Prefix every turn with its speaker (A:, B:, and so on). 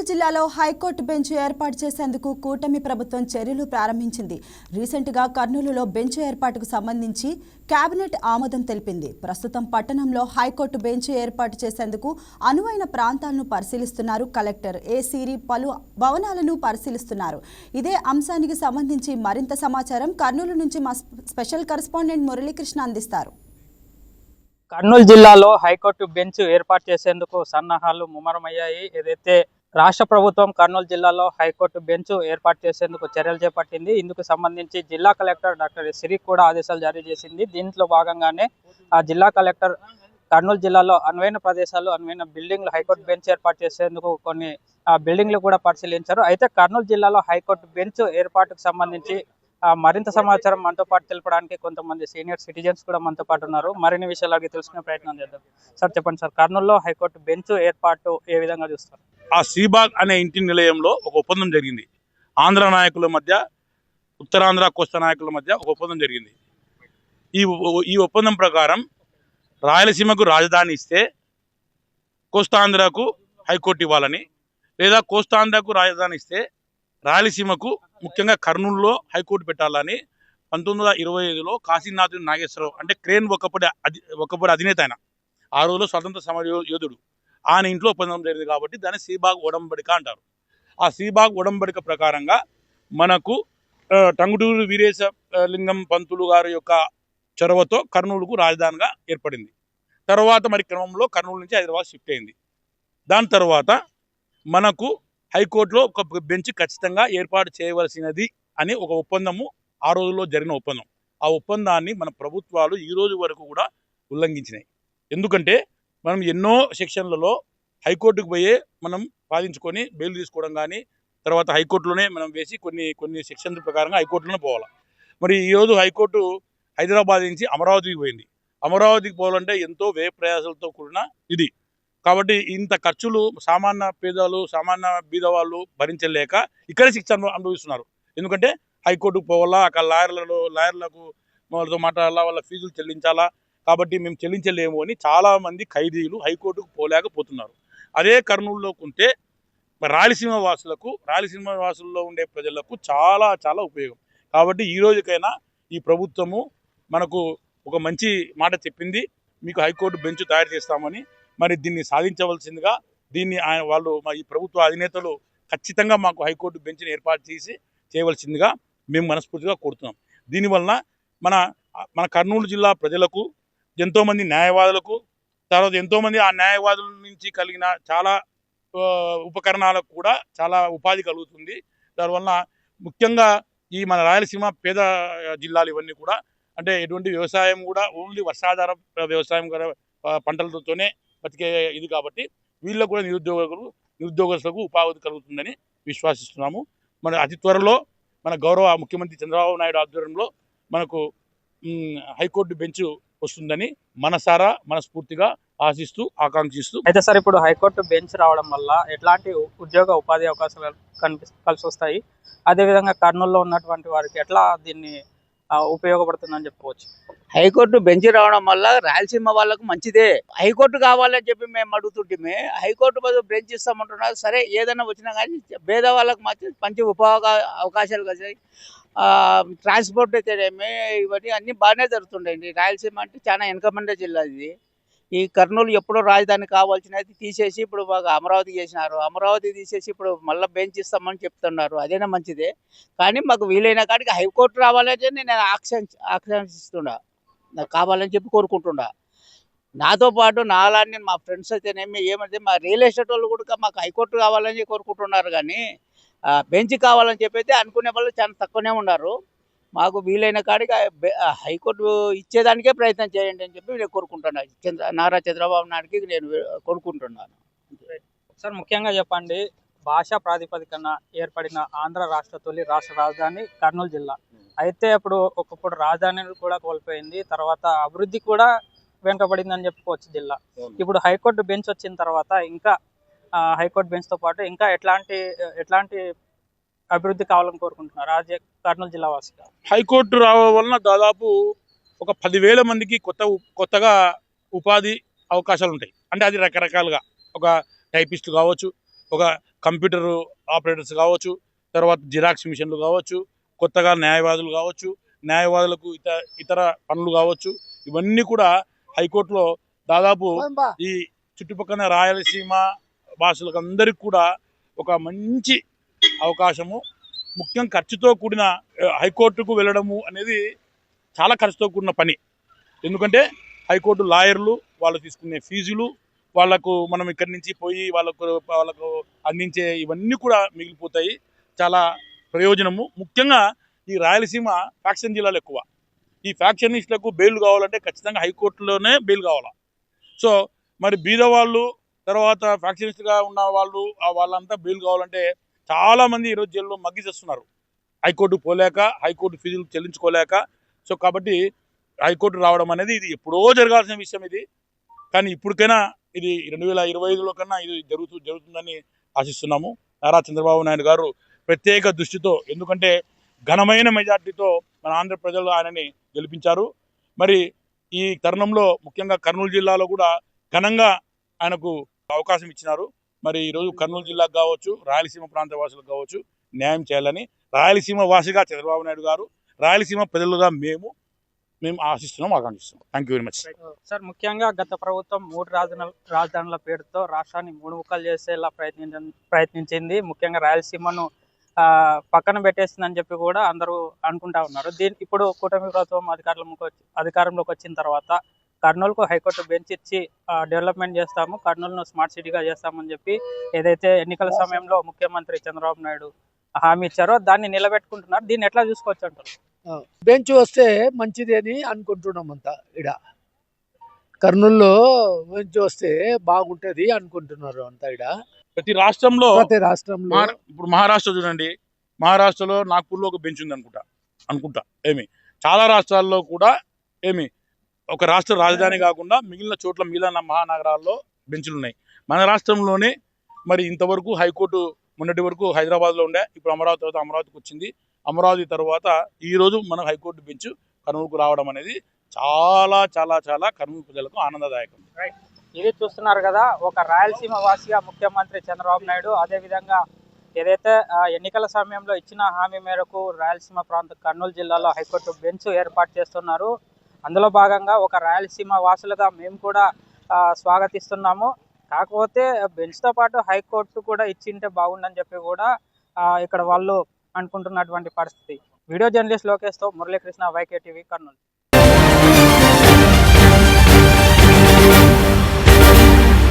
A: కర్నూలు జిల్లాలో high court bench ఏర్పాటు చేసేందుకు కూటమి ప్రభుత్వం చర్యలు ప్రారంభించింది. రీసెంట్గా కర్నూలులో బెంచ్ ఏర్పాటుకు సంబంధించి కేబినెట్ ఆమోదం తెలిపింది. ప్రస్తుతం పట్టణంలో హైకోర్టు బెంచ్ ఏర్పాటు చేసేందుకు అనువైన ప్రాంతాలను పరిశీలిస్తున్నారు కలెక్టర్. ఏ పలు భవనాలను పరిశీలిస్తున్నారు. ఇదే అంశానికి సంబంధించి మరింత సమాచారం కర్నూలు నుంచి మా స్పెషల్ కరెస్పాండెంట్ మురళీకృష్ణ అందిస్తారు.
B: కర్నూలు జిల్లాలో హైకోర్టు బెంచ్ ఏర్పాటు చేసేందుకు సన్నాహాలు ముమ్మరమయ్యాయి. ఏదైతే రాష్ట్ర ప్రభుత్వం కర్నూలు జిల్లాలో హైకోర్టు బెంచ్ ఏర్పాటు చేసేందుకు చర్యలు చేపట్టింది. ఇందుకు సంబంధించి జిల్లా కలెక్టర్ డాక్టర్ సిరి కూడా ఆదేశాలు జారీ చేసింది. దీంట్లో భాగంగానే ఆ జిల్లా కలెక్టర్ కర్నూలు జిల్లాలో అనువైన ప్రదేశాలు అనువైన బిల్డింగ్లు హైకోర్టు బెంచ్ ఏర్పాటు చేసేందుకు కొన్ని ఆ బిల్డింగ్లు కూడా పరిశీలించారు. అయితే కర్నూలు జిల్లాలో హైకోర్టు బెంచ్ ఏర్పాటుకు సంబంధించి మరింత సమాచారం మనతో పాటు తెలపడానికి కొంతమంది సీనియర్ సిటిజన్స్ కూడా మనతో పాటు ఉన్నారు. మరిన్ని విషయాలు అడిగి తెలుసుకునే ప్రయత్నం చేద్దాం. సార్ చెప్పండి సార్ కర్నూలులో హైకోర్టు బెంచ్ ఏర్పాటు ఏ విధంగా చూస్తారు?
C: ఆ శ్రీబాగ్ అనే ఇంటి నిలయంలో ఒక ఒప్పందం జరిగింది. ఆంధ్ర నాయకుల మధ్య ఉత్తరాంధ్ర కోస్తా నాయకుల మధ్య ఒక ఒప్పందం జరిగింది. ఈ ఈ ఒప్పందం ప్రకారం రాయలసీమకు రాజధాని ఇస్తే కోస్తాంధ్రకు హైకోర్టు ఇవ్వాలని లేదా కోస్తాంధ్రకు రాజధాని ఇస్తే రాయలసీమకు ముఖ్యంగా కర్నూలులో హైకోర్టు పెట్టాలని పంతొమ్మిది వందల ఇరవై ఐదులో కాశీనాథ్ నాగేశ్వరరావు అంటే క్రేన్ ఒకప్పటి అధి ఒకప్పటి అధినేత ఆయన. ఆ రోజులో స్వతంత్ర సమర యోధుడు. ఆయన ఇంట్లో ఒప్పందం జరిగింది కాబట్టి దాన్ని సీబాగ్ ఉడంబడిక అంటారు. ఆ సీబాగ్ ఒడంబడిక ప్రకారంగా మనకు టంగుటూరు వీరేశ లింగం పంతులు గారి యొక్క చొరవతో కర్నూలుకు రాజధానిగా ఏర్పడింది. తర్వాత మరి క్రమంలో కర్నూలు నుంచి హైదరాబాద్ షిఫ్ట్ అయింది. దాని తర్వాత మనకు హైకోర్టులో ఒక బెంచ్ ఖచ్చితంగా ఏర్పాటు చేయవలసినది అని ఒక ఒప్పందము ఆ రోజుల్లో జరిగిన ఒప్పందం. ఆ ఒప్పందాన్ని మన ప్రభుత్వాలు ఈ రోజు వరకు కూడా ఉల్లంఘించినాయి. ఎందుకంటే మనం ఎన్నో సెక్షన్లలో హైకోర్టుకు పోయే మనం వాదించుకొని బెయిల్ తీసుకోవడం కానీ తర్వాత హైకోర్టులోనే మనం వేసి కొన్ని కొన్ని సెక్షన్ల ప్రకారంగా హైకోర్టులోనే పోవాలి. మరి ఈరోజు హైకోర్టు హైదరాబాద్ నుంచి అమరావతికి పోయింది. అమరావతికి పోవాలంటే ఎంతో వ్యయ ప్రయాసాలతో కూడిన ఇది. కాబట్టి ఇంత ఖర్చులు సామాన్య పేదలు సామాన్య బీద వాళ్ళు భరించలేక ఇక్కడే శిక్ష అనుభవిస్తున్నారు. ఎందుకంటే హైకోర్టుకు పోవాలా అక్కడ లాయర్లలో లాయర్లకు వాళ్ళతో మాట్లాడాలా వాళ్ళ ఫీజులు చెల్లించాలా కాబట్టి మేము చెల్లించలేము అని చాలామంది ఖైదీలు హైకోర్టుకు పోలేకపోతున్నారు. అదే కర్నూలులో ఉంటే రాయలసీమ వాసులకు రాయలసీమ వాసుల్లో ఉండే ప్రజలకు చాలా చాలా ఉపయోగం. కాబట్టి ఈ రోజుకైనా ఈ ప్రభుత్వము మనకు ఒక మంచి మాట చెప్పింది. మీకు హైకోర్టు బెంచ్ తయారు చేస్తామని మరి దీన్ని సాధించవలసిందిగా దీన్ని ఆయన వాళ్ళు మా ఈ ప్రభుత్వ అధినేతలు ఖచ్చితంగా మాకు హైకోర్టు బెంచ్ని ఏర్పాటు చేసి చేయవలసిందిగా మేము మనస్ఫూర్తిగా కోరుతున్నాం. దీనివలన మన మన కర్నూలు జిల్లా ప్రజలకు ఎంతోమంది న్యాయవాదులకు తర్వాత ఎంతోమంది ఆ న్యాయవాదుల నుంచి కలిగిన చాలా ఉపకరణాలకు కూడా చాలా ఉపాధి కలుగుతుంది. దానివల్ల ముఖ్యంగా ఈ మన రాయలసీమ పేద జిల్లాలు ఇవన్నీ కూడా అంటే ఎటువంటి వ్యవసాయం కూడా ఓన్లీ వర్షాధార వ్యవసాయం కూడా, పంటలతోనే బతికే ఇది కాబట్టి వీళ్ళకు కూడా నిరుద్యోగులు నిరుద్యోగస్తులకు ఉపాధి కలుగుతుందని విశ్వాసిస్తున్నాము. మన అతి త్వరలో మన గౌరవ ముఖ్యమంత్రి చంద్రబాబు నాయుడు ఆధ్వర్యంలో మనకు హైకోర్టు బెంచ్ వస్తుందని మనసారా మనస్ఫూర్తిగా ఆశిస్తూ ఆకాంక్షిస్తూ
B: అయితే సార్ ఇప్పుడు హైకోర్టు బెంచ్ రావడం వల్ల ఎట్లాంటి ఉద్యోగ ఉపాధి అవకాశాలు కనిపి కలిసి వస్తాయి అదేవిధంగా కర్నూలులో ఉన్నటువంటి వారికి ఎట్లా దీన్ని ఉపయోగపడుతుందని చెప్పుకోవచ్చు.
D: హైకోర్టు బెంచ్ రావడం వల్ల రాయలసీమ వాళ్ళకు మంచిదే. హైకోర్టు కావాలని చెప్పి మేము అడుగుతుంటే హైకోర్టు బదులు బెంచ్ ఇస్తామంటున్నారు. సరే ఏదైనా వచ్చినా కానీ పేద వాళ్ళకు మంచి మంచి ఉపయోగ అవకాశాలు కలిసాయి. ట్రాన్స్పోర్ట్ అయితేనేమి ఇవన్నీ అన్నీ బాగానే జరుగుతుండేది రాయలసీమ అంటే చాలా వెనకమండే జిల్లా ఇది. ఈ కర్నూలు ఎప్పుడో రాజధాని కావాల్సినది తీసేసి ఇప్పుడు బాగా అమరావతి చేసినారు. అమరావతి తీసేసి ఇప్పుడు మళ్ళీ బెంచ్ ఇస్తామని చెప్తున్నారు. అదేనా మంచిదే? కానీ మాకు వీలైన కాడికి హైకోర్టు రావాలంటే నేను ఆక్ష ఆకాంక్షిస్తుండా నాకు కావాలని చెప్పి కోరుకుంటున్నా నాతో పాటు నాలాన్ని మా ఫ్రెండ్స్ అయితేనేమి ఏమంటే మా రియల్ ఎస్టేట్ వాళ్ళు కూడా మాకు హైకోర్టు కావాలని కోరుకుంటున్నారు కానీ ఆ, బెంచ్ కావాలని చెప్పి అయితే అనుకునే వాళ్ళు చాలా తక్కువనే ఉన్నారు. మాకు వీలైన కాడికి హైకోర్టు ఇచ్చేదానికే ప్రయత్నం చేయండి అని చెప్పి నేను కోరుకుంటున్నాను చంద్ర నారా చంద్రబాబు నాయుడుకి నేను కోరుకుంటున్నాను.
B: సార్ ముఖ్యంగా చెప్పండి. భాషా ప్రాతిపదికన ఏర్పడిన ఆంధ్ర రాష్ట్ర తొలి రాష్ట్ర రాజధాని కర్నూలు జిల్లా. అయితే ఇప్పుడు ఒకప్పుడు రాజధాని కూడా కోల్పోయింది. తర్వాత అభివృద్ధి కూడా వెనుకబడిందని చెప్పుకోవచ్చు జిల్లా. ఇప్పుడు హైకోర్టు బెంచ్ వచ్చిన తర్వాత ఇంకా హైకోర్టు బెంచ్తో పాటు ఇంకా ఎట్లాంటి ఎట్లాంటి అభివృద్ధి కావాలని కోరుకుంటున్నారు. రాజ కర్నూలు జిల్లా వాసిగా
C: హైకోర్టు రావడం వలన దాదాపు ఒక పదివేల మందికి కొత్త కొత్తగా ఉపాధి అవకాశాలు ఉంటాయి. అంటే అది రకరకాలుగా. ఒక టైపిస్ట్ కావచ్చు ఒక కంప్యూటర్ ఆపరేటర్స్ కావచ్చు తర్వాత జిరాక్స్ మిషన్లు కావచ్చు కొత్తగా న్యాయవాదులు కావచ్చు న్యాయవాదులకు ఇతర ఇతర పనులు కావచ్చు ఇవన్నీ కూడా హైకోర్టులో దాదాపు ఈ చుట్టుపక్కల రాయలసీమ భాషలకు అందరికి కూడా ఒక మంచి అవకాశము. ముఖ్యం ఖర్చుతో కూడిన హైకోర్టుకు వెళ్ళడము అనేది చాలా ఖర్చుతో కూడిన పని. ఎందుకంటే హైకోర్టు లాయర్లు వాళ్ళు తీసుకునే ఫీజులు వాళ్ళకు మనం ఇక్కడి నుంచి పోయి వాళ్ళకు వాళ్ళకు అందించే ఇవన్నీ కూడా మిగిలిపోతాయి. చాలా ప్రయోజనము. ముఖ్యంగా ఈ రాయలసీమ ఫ్యాక్షన్ జిల్లాలు ఎక్కువ. ఈ ఫ్యాక్షనిస్టులకు బెయిల్ కావాలంటే ఖచ్చితంగా హైకోర్టులోనే బెయిల్ కావాలా. సో మరి బీద వాళ్ళు తర్వాత ఫ్యాక్షనిస్ట్గా ఉన్న వాళ్ళు వాళ్ళంతా బెయిల్ కావాలంటే చాలా మంది ఈరోజు జైల్లో మగ్గి చేస్తున్నారు. హైకోర్టు పోలేక హైకోర్టు ఫీజులు చెల్లించుకోలేక. సో కాబట్టి హైకోర్టు రావడం అనేది ఇది ఎప్పుడో జరగాల్సిన విషయం ఇది. కానీ ఇప్పటికైనా ఇది రెండు వేల ఇరవై ఐదులో కన్నా ఇది జరుగుతూ జరుగుతుందని ఆశిస్తున్నాము. నారా చంద్రబాబు నాయుడు గారు ప్రత్యేక దృష్టితో ఎందుకంటే ఘనమైన మెజార్టీతో మన ఆంధ్ర ప్రజలు ఆయనని గెలిపించారు. మరి ఈ తరుణంలో ముఖ్యంగా కర్నూలు జిల్లాలో కూడా ఘనంగా ఆయనకు అవకాశం ఇచ్చినారు. మరి ఈరోజు కర్నూలు జిల్లాకు కావచ్చు రాయలసీమ ప్రాంత వాసులకు కావచ్చు న్యాయం చేయాలని రాయలసీమ వాసిగా చంద్రబాబు నాయుడు గారు రాయలసీమ ప్రజలుగా మేము మేము ఆశిస్తున్నాం ఆకాంక్షిస్తున్నాం. Thank you very much
B: sir ముఖ్యంగా గత ప్రభుత్వం మూడు రాజధాని రాజధానుల పేరుతో రాష్ట్రాన్ని మూడు ముక్కలు చేసేలా ప్రయత్నించ ప్రయత్నించింది. ముఖ్యంగా రాయలసీమను పక్కన పెట్టేసిందని చెప్పి కూడా అందరూ అనుకుంటా ఉన్నారు. దీని ఇప్పుడు కూటమి ప్రభుత్వం అధికారంలోకి వచ్చి అధికారంలోకి వచ్చిన తర్వాత కర్నూలుకు హైకోర్టు బెంచ్ ఇచ్చి డెవలప్మెంట్ చేస్తాము కర్నూలును స్మార్ట్ సిటీగా చేస్తామని చెప్పి ఏదైతే ఎన్నికల సమయంలో ముఖ్యమంత్రి చంద్రబాబు నాయుడు హామీ ఇచ్చారో దాన్ని నిలబెట్టుకుంటున్నారు. దీన్ని ఎట్లా చూసుకోవచ్చు అంటారు
E: బెంచ్ వస్తే మంచిది అని అనుకుంటున్నాం అంతా ఇడ. కర్నూలులో బెంచ్ వస్తే బాగుంటది అనుకుంటున్నారు అంతా ఇడ.
C: ప్రతి రాష్ట్రంలో
E: ప్రతి రాష్ట్రంలో
C: ఇప్పుడు మహారాష్ట్ర చూడండి. మహారాష్ట్రలో నాగ్పూర్లో ఒక బెంచ్ ఉంది అనుకుంటా అనుకుంటా ఏమి? చాలా రాష్ట్రాల్లో కూడా ఏమి? ఒక రాష్ట్ర రాజధాని కాకుండా మిగిలిన చోట్ల మిగిలిన మహానగరాల్లో బెంచులు ఉన్నాయి మన రాష్ట్రంలోనే మరి ఇంతవరకు హైకోర్టు మొన్నటి వరకు హైదరాబాద్లో ఉండే ఇప్పుడు అమరావతి తర్వాత అమరావతికి వచ్చింది. అమరావతి తర్వాత ఈ రోజు మన హైకోర్టు బెంచ్ కర్నూలుకు రావడం అనేది చాలా చాలా చాలా కర్నూలు ప్రజలకు ఆనందదాయకం.
B: ఇది చూస్తున్నారు కదా ఒక రాయలసీమ వాసిగా ముఖ్యమంత్రి చంద్రబాబు నాయుడు అదేవిధంగా ఏదైతే ఆ, ఎన్నికల సమయంలో ఇచ్చిన హామీ మేరకు రాయలసీమ ప్రాంత కర్నూలు జిల్లాలో హైకోర్టు బెంచ్ ఏర్పాటు చేస్తున్నారు. అందులో భాగంగా ఒక రాయలసీమ వాసులుగా మేము కూడా స్వాగతిస్తున్నాము. కాకపోతే బెంచ్తో పాటు హైకోర్టు కూడా ఇచ్చింటే బాగుండని చెప్పి కూడా ఇక్కడ వాళ్ళు అనుకుంటున్నటువంటి పరిస్థితి. వీడియో జర్నలిస్ట్ లోకేష్తో మురళీకృష్ణ వైకే టీవీ కర్నూలు.